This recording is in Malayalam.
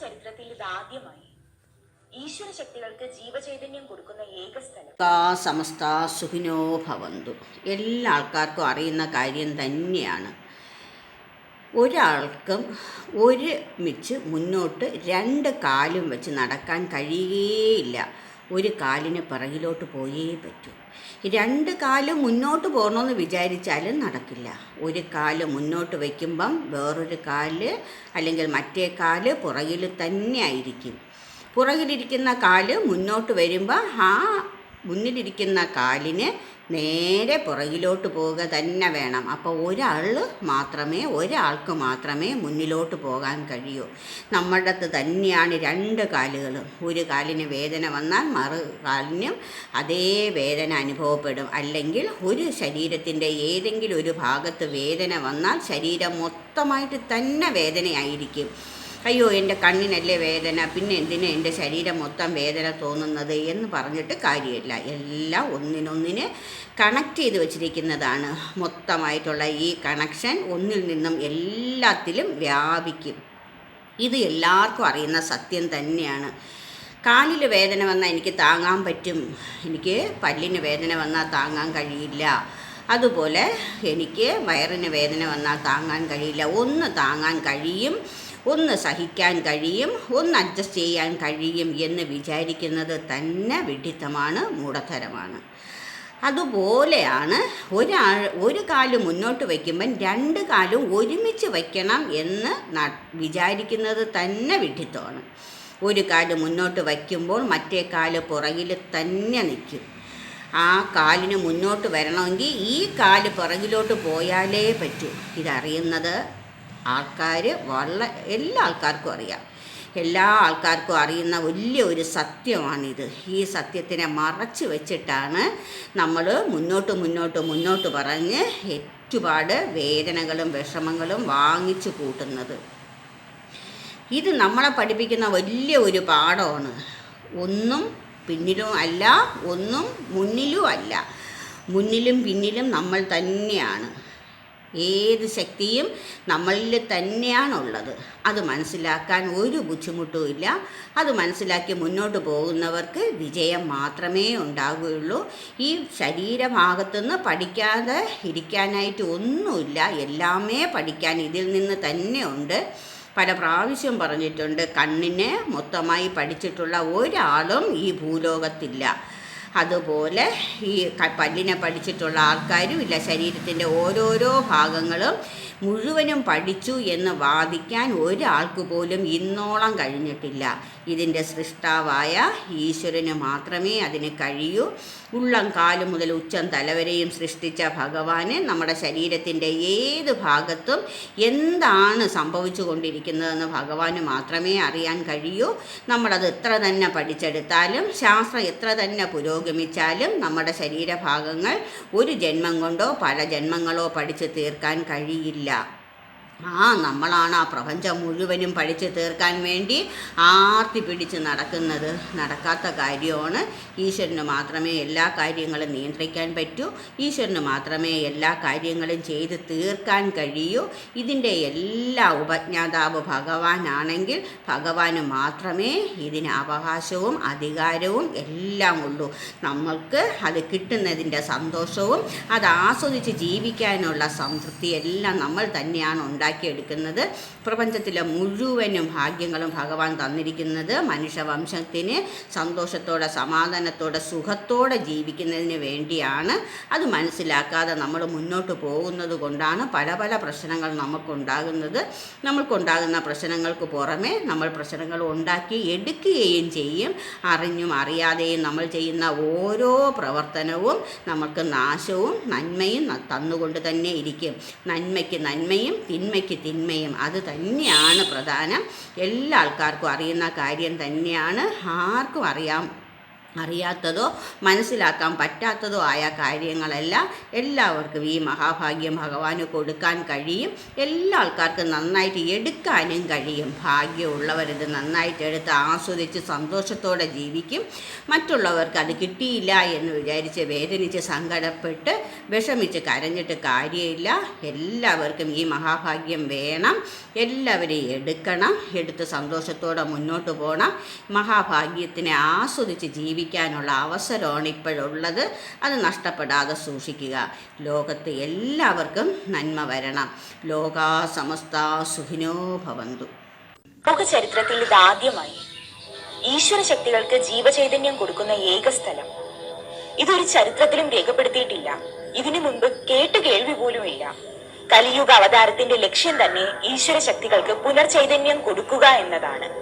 ചരിത്രത്തിൽ ഇത് ഈശ്വര ശക്തികൾക്ക് ജീവചൈതന്യം കൊടുക്കുന്ന ഏക സ്ഥലം. സമസ്ത സുഖിനോ ഭവന്തു. എല്ലാ ആൾക്കാർക്കും അറിയുന്ന കാര്യം തന്നെയാണ്. ഒരാൾക്കും ഒരുമിച്ച് മുന്നോട്ട് രണ്ട് കാലും വെച്ച് നടക്കാൻ കഴിയുകയില്ല ഒരു കാലിന് പിറകിലോട്ട് പോയേ പറ്റൂ. രണ്ട് കാൽ മുന്നോട്ട് പോകണമെന്ന് വിചാരിച്ചാലും നടക്കില്ല. ഒരു കാൽ മുന്നോട്ട് വയ്ക്കുമ്പം വേറൊരു കാൽ അല്ലെങ്കിൽ മറ്റേ കാൽ പുറകിൽ തന്നെ ആയിരിക്കും. പുറകിലിരിക്കുന്ന കാൽ മുന്നോട്ട് വരുമ്പോൾ ആ മുന്നിലിരിക്കുന്ന കാലിന് നേരെ പുറകിലോട്ട് പോവുക തന്നെ വേണം. അപ്പോൾ ഒരാൾ മാത്രമേ ഒരാൾക്ക് മാത്രമേ മുന്നിലോട്ട് പോകാൻ കഴിയൂ. നമ്മുടെ അടുത്ത് തന്നെയാണ് രണ്ട് കാലുകളും ഒരു കാലിന് വേദന വന്നാൽ മറു കാലിനും അതേ വേദന അനുഭവപ്പെടും. അല്ലെങ്കിൽ ഒരു ശരീരത്തിന്റെ ഏതെങ്കിലും ഒരു ഭാഗത്ത് വേദന വന്നാൽ ശരീരം മൊത്തമായിട്ട് തന്നെ വേദനയായിരിക്കും. അയ്യോ എന്റെ കണ്ണിനല്ലേ വേദന പിന്നെ എന്തിനെ എന്റെ ശരീരം മൊത്തം വേദന തോന്നുന്നത് എന്ന് പറഞ്ഞിട്ട് കാര്യമില്ല. എല്ലാം ഒന്നിനൊന്നിന് കണക്ട് ചെയ്ത് വെച്ചിരിക്കുന്നതാണ്. മൊത്തമായിട്ടുള്ള ഈ കണക്ഷൻ ഒന്നിൽ നിന്നും എല്ലാത്തിലും വ്യാപിക്കും. ഇത് എല്ലാവർക്കും അറിയുന്ന സത്യം തന്നെയാണ്. കാലിൽ വേദന വന്നാൽ എനിക്ക് താങ്ങാൻ പറ്റും. എനിക്ക് പല്ലിന് വേദന വന്നാൽ താങ്ങാൻ കഴിയില്ല. അതുപോലെ എനിക്ക് വയറിന് വേദന വന്നാൽ താങ്ങാൻ കഴിയില്ല. ഒന്ന് താങ്ങാൻ കഴിയും. ഒന്ന് സഹിക്കാൻ കഴിയും ഒന്ന് അഡ്ജസ്റ്റ് ചെയ്യാൻ കഴിയും എന്ന് വിചാരിക്കുന്നത് തന്നെ വിഡിത്തമാണ് മൂഢത്തരമാണ് അതുപോലെയാണ് ഒരാൾ ഒരു കാൽ മുന്നോട്ട് വയ്ക്കുമ്പം രണ്ട് കാലും ഒരുമിച്ച് വയ്ക്കണം എന്ന് വിചാരിക്കുന്നത് തന്നെ വിഡിത്തമാണ്. ഒരു കാൽ മുന്നോട്ട് വയ്ക്കുമ്പോൾ മറ്റേ കാൽ പുറകിൽ തന്നെ നിൽക്കും. ആ കാലിന് മുന്നോട്ട് വരണമെങ്കിൽ ഈ കാൽ പുറകിലോട്ട് പോയാലേ പറ്റൂ. ഇതറിയുന്നത് ആൾക്കാർ വളരെ എല്ലാ ആൾക്കാർക്കും അറിയാം. എല്ലാ ആൾക്കാർക്കും അറിയുന്ന വലിയ ഒരു സത്യമാണിത്. ഈ സത്യത്തിനെ മറച്ചു വെച്ചിട്ടാണ് നമ്മൾ മുന്നോട്ട് മുന്നോട്ട് മുന്നോട്ട് പറഞ്ഞ് ഏറ്റുപാട് വേദനകളും വിഷമങ്ങളും വാങ്ങിച്ചു കൂട്ടുന്നത്. ഇത് നമ്മളെ പഠിപ്പിക്കുന്ന വലിയ ഒരു പാഠമാണ്. ഒന്നും പിന്നിലും അല്ല ഒന്നും മുന്നിലും അല്ല. മുന്നിലും പിന്നിലും നമ്മൾ തന്നെയാണ്. ഏത് ശക്തിയും നമ്മളിൽ തന്നെയാണുള്ളത്. അത് മനസ്സിലാക്കാൻ ഒരു ബുദ്ധിമുട്ടും ഇല്ല. അത് മനസ്സിലാക്കി മുന്നോട്ട് പോകുന്നവർക്ക് വിജയം മാത്രമേ ഉണ്ടാകുകയുള്ളൂ ഈ ശരീരഭാഗത്തുനിന്ന് പഠിക്കാതെ ഇരിക്കാനായിട്ട് ഒന്നുമില്ല. എല്ലാമേ പഠിക്കാൻ ഇതിൽ നിന്ന് തന്നെ ഉണ്ട്. പല പ്രാവശ്യം പറഞ്ഞിട്ടുണ്ട് കണ്ണിനെ മൊത്തമായി പഠിച്ചിട്ടുള്ള ഒരാളും ഈ ഭൂലോകത്തില്ല. അതുപോലെ ഈ പല്ലിനെ പഠിച്ചിട്ടുള്ള ആൾക്കാരും ഇല്ല ശരീരത്തിന്റെ ഓരോരോ ഭാഗങ്ങളും മുഴുവനും പഠിച്ചു എന്ന് വാദിക്കാൻ ഒരാൾക്ക് പോലും ഇന്നോളം കഴിഞ്ഞിട്ടില്ല. ഇതിന്റെ സൃഷ്ടാവായ ഈശ്വരന് മാത്രമേ അതിന് കഴിയൂ. ഉള്ളം കാൽ മുതൽ ഉച്ചം തലവരെയും സൃഷ്ടിച്ച ഭഗവാന് നമ്മുടെ ശരീരത്തിന്റെ ഏത് ഭാഗത്തും എന്താണ് സംഭവിച്ചു കൊണ്ടിരിക്കുന്നതെന്ന് ഭഗവാന് മാത്രമേ അറിയാൻ കഴിയൂ. നമ്മളത് എത്ര തന്നെ പഠിച്ചെടുത്താലും ശാസ്ത്രം എത്ര തന്നെ പുരോഗമിച്ചാലും നമ്മുടെ ശരീരഭാഗങ്ങൾ ഒരു ജന്മം കൊണ്ടോ പല ജന്മങ്ങളോ പഠിച്ചു തീർക്കാൻ കഴിയില്ല. ആ നമ്മളാണ് ആ പ്രപഞ്ചം മുഴുവനും പഠിച്ച് തീർക്കാൻ വേണ്ടി ആർത്തി പിടിച്ച് നടക്കുന്നത്. നടക്കാത്ത കാര്യമാണ് ഈശ്വരന് മാത്രമേ എല്ലാ കാര്യങ്ങളും നിയന്ത്രിക്കാൻ പറ്റൂ. ഈശ്വരന് മാത്രമേ എല്ലാ കാര്യങ്ങളും ചെയ്ത് തീർക്കാൻ കഴിയൂ. ഇതിന്റെ എല്ലാ ഉപജ്ഞാതാവ് ഭഗവാനാണെങ്കിൽ ഭഗവാന് മാത്രമേ ഇതിന് അവകാശവും അധികാരവും എല്ലാം ഉള്ളൂ. നമ്മൾക്ക് അത് കിട്ടുന്നതിന്റെ സന്തോഷവും അത് ആസ്വദിച്ച് ജീവിക്കാനുള്ള സംതൃപ്തി എല്ലാം നമ്മൾ തന്നെയാണ് ഉണ്ടാക്കിയെടുക്കുന്നത്. പ്രപഞ്ചത്തിലെ മുഴുവനും ഭാഗ്യങ്ങളും ഭഗവാൻ തന്നിരിക്കുന്നത് മനുഷ്യവംശത്തിന് സന്തോഷത്തോടെ സമാധാനത്തോടെ സുഖത്തോടെ ജീവിക്കുന്നതിന് വേണ്ടിയാണ്. അത് മനസ്സിലാക്കാതെ നമ്മൾ മുന്നോട്ട് പോകുന്നത് കൊണ്ടാണ് പല പല പ്രശ്നങ്ങൾ നമുക്കുണ്ടാകുന്നത്. നമ്മൾക്കുണ്ടാകുന്ന പ്രശ്നങ്ങൾക്ക് പുറമെ നമ്മൾ പ്രശ്നങ്ങൾ ഉണ്ടാക്കി എടുക്കുകയും ചെയ്യും. അറിഞ്ഞും അറിയാതെയും നമ്മൾ ചെയ്യുന്ന ഓരോ പ്രവർത്തനവും നമുക്ക് നാശവും നന്മയും തന്നുകൊണ്ട് തന്നെ ഇരിക്കും. നന്മയ്ക്ക് നന്മയും തിന്മയ്ക്ക് തിന്മയും. അത് തന്നെയാണ് പ്രധാനം. എല്ലാ ആൾക്കാർക്കും അറിയുന്ന കാര്യം തന്നെയാണ്. ആർക്കും അറിയാം. അറിയാത്തതോ മനസ്സിലാക്കാൻ പറ്റാത്തതോ ആയ കാര്യങ്ങളെല്ലാം എല്ലാവർക്കും ഈ മഹാഭാഗ്യം ഭഗവാന് കൊടുക്കാൻ കഴിയും. എല്ലാ ആൾക്കാർക്കും നന്നായിട്ട് എടുക്കാനും കഴിയും. ഭാഗ്യമുള്ളവരിത് നന്നായിട്ട് എടുത്ത് ആസ്വദിച്ച് സന്തോഷത്തോടെ ജീവിക്കും. മറ്റുള്ളവർക്ക് അത് കിട്ടിയില്ല എന്ന് വിചാരിച്ച് വേദനിച്ച് സങ്കടപ്പെട്ട് വിഷമിച്ച് കരഞ്ഞിട്ട് കാര്യമില്ല. എല്ലാവർക്കും ഈ മഹാഭാഗ്യം വേണം. എല്ലാവരെയും എടുക്കണം. എടുത്ത് സന്തോഷത്തോടെ മുന്നോട്ട് പോകണം മഹാഭാഗ്യത്തിനെ ആസ്വദിച്ച് ജീവിക്കാനുള്ള അവസരമാണ് ഇപ്പോഴുള്ളത്. അത് നഷ്ടപ്പെടാതെ സൂക്ഷിക്കുക. ലോകത്ത് എല്ലാവർക്കും നന്മ വരണം. ലോകാ സമസ്ത സുഖിനോ ഭവന്തു. ലോക ചരിത്രത്തിൽ ഇതാദ്യമായി ഈശ്വര ശക്തികൾക്ക് ജീവചൈതന്യം കൊടുക്കുന്ന ഏക സ്ഥലം. ഇതൊരു ചരിത്രത്തിലും രേഖപ്പെടുത്തിയിട്ടില്ല. ഇതിനു മുൻപ് കേട്ട് കേൾവി പോലുമില്ല. കലിയുഗ അവതാരത്തിന്റെ ലക്ഷ്യം തന്നെ ഈശ്വര ശക്തികൾക്ക് പുനർചൈതന്യം കൊടുക്കുക എന്നതാണ്.